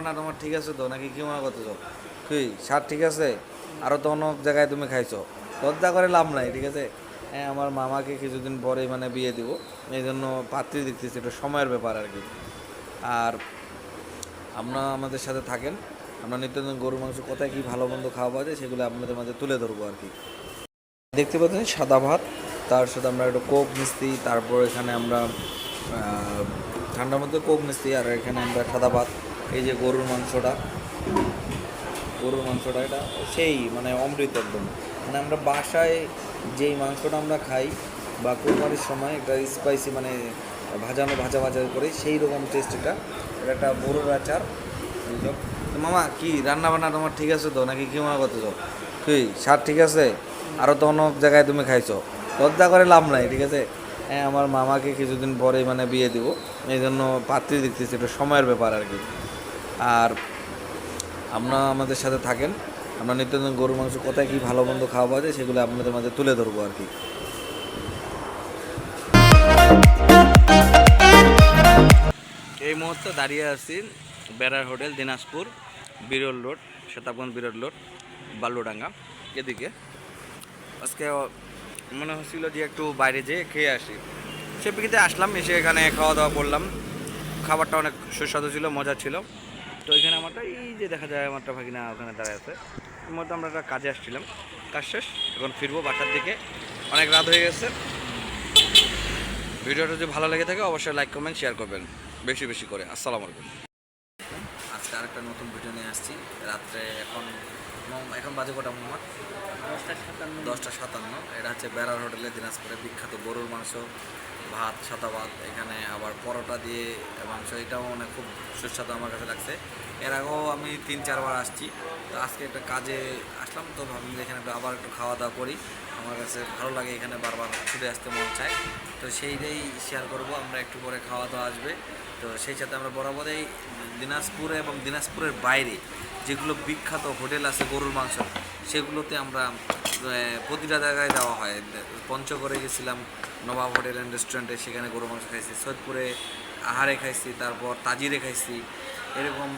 বান্না তোমার ঠিক আছে তো? নাকি কি মনে করতেছো? কি স্বাদ ঠিক আছে? আরও তো অন্য জায়গায় তুমি খাইছো। লজ্জা করে লাভ নাই, ঠিক আছে? হ্যাঁ আমার মামাকে কিছুদিন পরে মানে বিয়ে দিব। এই জন্য পাত্রী দেখতেছি, এটা সময়ের ব্যাপার আর কি। আর আপনারা আমাদের সাথে থাকেন। আমরা নিত্যদিন গরুর মাংস কোথায় কী ভালো মন্দ খাওয়া পাওয়া যায়, সেগুলো আপনাদের মাঝে তুলে ধরবো আর কি। দেখতে পাচ্ছেন, সাদা ভাত, তার সাথে আমরা একটু কোক মিস্তি তারপর এখানে আমরা ঠান্ডার মধ্যে কোক মিস্তি আর এখানে আমরা সাদা ভাত। এই যে গরুর মাংসটা গরুর মাংসটা, এটা সেই মানে অমৃত একদম মানে আমরা বাসায় যেই মাংসটা আমরা খাই বা কোরবানির সময় একটা স্পাইসি মানে ভাজানো, ভাজা ভাজা করে সেই রকম টেস্ট এটা। এটা একটা বড়োর আচার। মামা, কি রান্না বান্না তোমার ঠিক আছে তো? নাকি কি মনে করতেছো? কি, স্বাদ ঠিক আছে? আরও তো অন্য জায়গায় তুমি খাইছো। লজ্জা করে লাভ নাই, ঠিক আছে? হ্যাঁ আমার মামাকে কিছুদিন পরে মানে বিয়ে দিব। এই জন্য পাত্রী দেখতেছি এটা সময়ের ব্যাপার আর কি। আর আপনারা আমাদের সাথে থাকেন। আমরা নিত্যদিন গরুর মাংস কোথায় কী ভালো মন্দ খাওয়া পাওয়া যায় সেগুলো আপনাদের মাঝে তুলে ধরবো আর কি। এই মুহূর্তে দাঁড়িয়ে আছি বেড়ার হোটেল, দিনাজপুর, বিরল রোড শতাবগঞ্জ বিরল রোড, বালুডাঙ্গা, এদিকে। আজকে মনে হচ্ছিল যে একটু বাইরে যেয়ে খেয়ে আসি। সেপিকিতে আসলাম, এসে এখানে খাওয়া দাওয়া করলাম। খাবারটা অনেক সুস্বাদু ছিল, মজা ছিল। তো এখানে আমারটা, এই যে দেখা যায় আমারটা ভাগিনা ওখানে দাঁড়ায় আছে। এর মধ্যে আমরা একটা কাজে আসছিলাম। কাজ শেষ, এখন ফিরবো বাসার দিকে। অনেক রাত হয়ে গেছে। ভিডিওটা যদি ভালো লেগে থাকে, অবশ্যই লাইক কমেন্ট শেয়ার করবেন। বেশি বেশি করে। আসসালামু আলাইকুম। আজকে আরেকটা নতুন ভিডিও নিয়ে আসছি। রাত্রে এখন এখন বাজে কটা মোহাম্মদ? দশটা সাতান্ন। দশটা সাতান্ন। এটা হচ্ছে বেড়ার হোটেলে দিনাজপুরে বিখ্যাত গরুর মাংস ভাত সাদা ভাত এখানে আবার পরোটা দিয়ে মাংস এটাও মানে খুব সুস্বাদু আমার কাছে লাগছে। এর আগেও আমি তিন চারবার আসছি। তো আজকে একটা কাজে আসলাম তো ভাবলাম যে এখানে একটু আবার একটু খাওয়া দাওয়া করি। আমার কাছে ভালো লাগে এখানে বারবার ছুটে আসতে মন চায়। তো সেইটাই শেয়ার করব আমরা একটু পরে খাওয়া দাওয়া আসবে। তো সেই সাথে আমরা বরাবরই দিনাজপুরে এবং দিনাজপুরের বাইরে যেগুলো বিখ্যাত হোটেল আছে গরুর মাংস সেগুলোতে আমরা প্রতিটা জায়গায় যাওয়া হয়। পঞ্চগড়ে গেছিলাম নবাব হোটেল অ্যান্ড রেস্টুরেন্টে সেখানে গরু মাংস খাইছি। সৈয়দপুরে আহারে খাইছি তারপর তাজিরে খাইছি। এরকম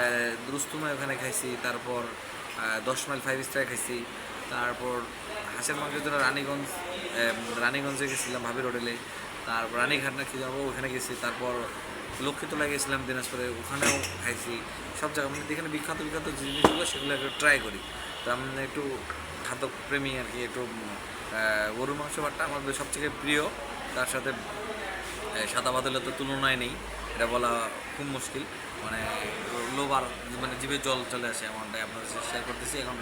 আহ, ওখানে খাইছি তারপর দশ মাইল ফাইভ স্টার খাইছি। তারপর হাঁসের মাংসের জন্য রানীগঞ্জ রানীগঞ্জে গেছিলাম ভাবির হোটেলে। তারপর রানীঘাট না কি যাব ওখানে গেছি। তারপর লক্ষ্মীতলা গেছিলাম দিনাজপুরে, ওখানেও খাইছি। সব জায়গা মানে যেখানে বিখ্যাত বিখ্যাত জিনিসগুলো, সেগুলো একটু ট্রাই করি। তো আমি একটু খাদ্যপ্রেমী আর কি, একটু গরুর মাংস ভাতটা আমাদের সবথেকে প্রিয়। তার সাথে সাদা বাদলের তো তুলনায় নেই। এটা বলা খুব মুশকিল। মানে লোবার মানে জিভে জল চলে আসে এমনটাই আপনার শেয়ার করতেছি, এখন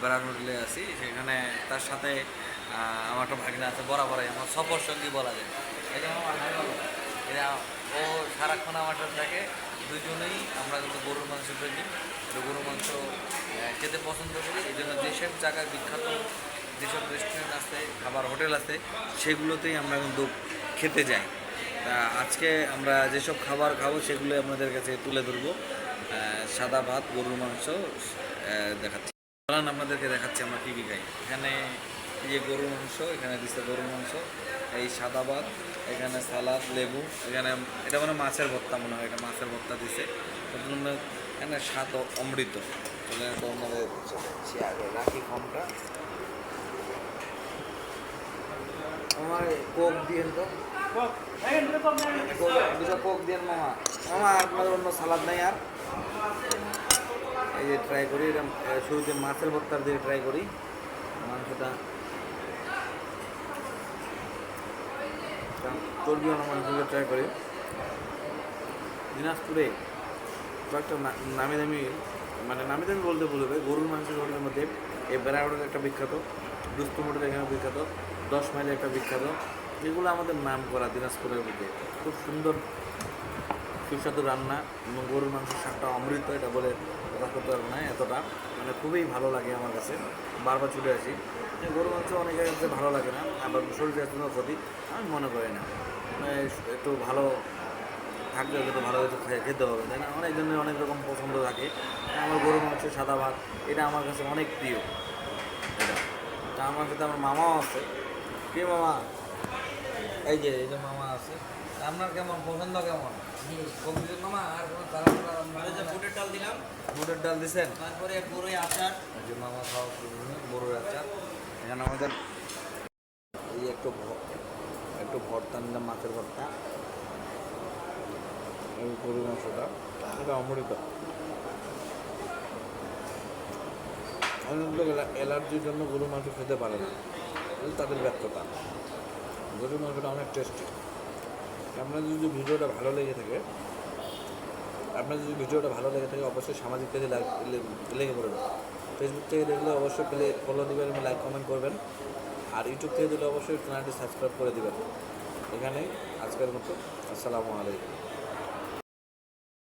বেড়ার হোটেলে আছি। সেখানে তার সাথে আমার একটা ভাগিনা আছে, বরাবরই, আমার সফর সঙ্গী বলা যায় এটা আমার ভালো লাগে। ও সারাক্ষণ আমার সাথে থাকে। দুজনেই আমরা কিন্তু গরুর মাংস প্রেমী তো গরুর মাংস খেতে পছন্দ করি। এই জন্য যেসব জায়গায় বিখ্যাত যেসব রেস্টুরেন্ট আছে, খাবার হোটেল আছে, সেগুলোতেই আমরা কিন্তু খেতে যাই। তা আজকে আমরা যেসব খাবার খাব সেগুলো আপনাদের কাছে তুলে ধরবো। সাদা ভাত, গরুর মাংস দেখাচ্ছি। চলান আপনাদেরকে দেখাচ্ছি আমরা কী কী খাই। এখানে যে গরুর মাংস, এখানে দিচ্ছে গরুর মাংস, এই সাদা ভাত এখানে সালাদ, লেবু, এখানে এটা মানে মাছের ভর্তা মনে হয়, এটা মাছের ভর্তা দিছে। এখানে স্বাদ অমৃত। রাখি ফোনটা আমার কোক দিয়েন তো। দিয়েন মামা। মামা অন্য সালাদ নাই আর। এই যে ট্রাই করি শুরুতে মাছের ভর্তার দিয়ে ট্রাই করি। মাংসটা চর্বি আনা মাংসগুলো ট্রাই করি। দিনাজপুরে কয়েকটা নামি দামি মানে নামি দামি বলতে ভুল হবে গরুর মাংসের হোটেলের মধ্যে এই বেড়া একটা বিখ্যাত দুস্তু হোটেল এখানে বিখ্যাত, দশ মাইলে একটা বিখ্যাত। এগুলো আমাদের নাম করা দিনাজপুরের মধ্যে। খুব সুন্দর, সুস্বাদু রান্না এবং গরুর মাংসের স্বাদটা অমৃত, এটা বলে কথা করতে পারব না এতটা। মানে খুবই ভালো লাগে আমার কাছে। বারবার ছুটে আসি। যে গরুর মাংস অনেকের কাছে ভালো লাগে না আবার শরীরের জন্য ক্ষতি আমি মনে করি না। মানে একটু ভালো থাকলে একটু ভালো কিছু খেতে হবে তাই না? অনেক জনের অনেক রকম পছন্দ থাকে। আমার গরুর মাংস সাদা ভাত এটা আমার কাছে অনেক প্রিয়। এটা। তা আমার সাথে আমার মামাও আছে। কে মামা এই যে এই যে মামা আছে আপনার কেমন? পছন্দ কেমন? মামা আর বুটের ডাল দিলাম। বুটের ডাল দিছেন? তারপরে বড়ই আচার। এই যে মামা খাওয়া বড় আচার। এখানে আমাদের এই একটু একটু ভর্তা নিলাম মাছের ভর্তা। এই গরু মাংসটা। এটা অমৃত। অনেক লোক অ্যালার্জির জন্য গরু মাংস খেতে পারে না। তাদের ব্যর্থতা। গরু মাংসটা অনেক টেস্টি আপনাদের যদি ভিডিওটা ভালো লেগে থাকে আপনার যদি ভিডিওটা ভালো লেগে থাকে অবশ্যই সামাজিক লাইক লেগে পড়বেন ফেসবুক থেকে দেখলে অবশ্যই প্লে ফলো দিবেন এবং লাইক কমেন্ট করবেন। আর ইউটিউব থেকে দিলে অবশ্যই চ্যানেলটি সাবস্ক্রাইব করে দেবেন। এখানে আজকের মতো। আসসালামু আলাইকুম।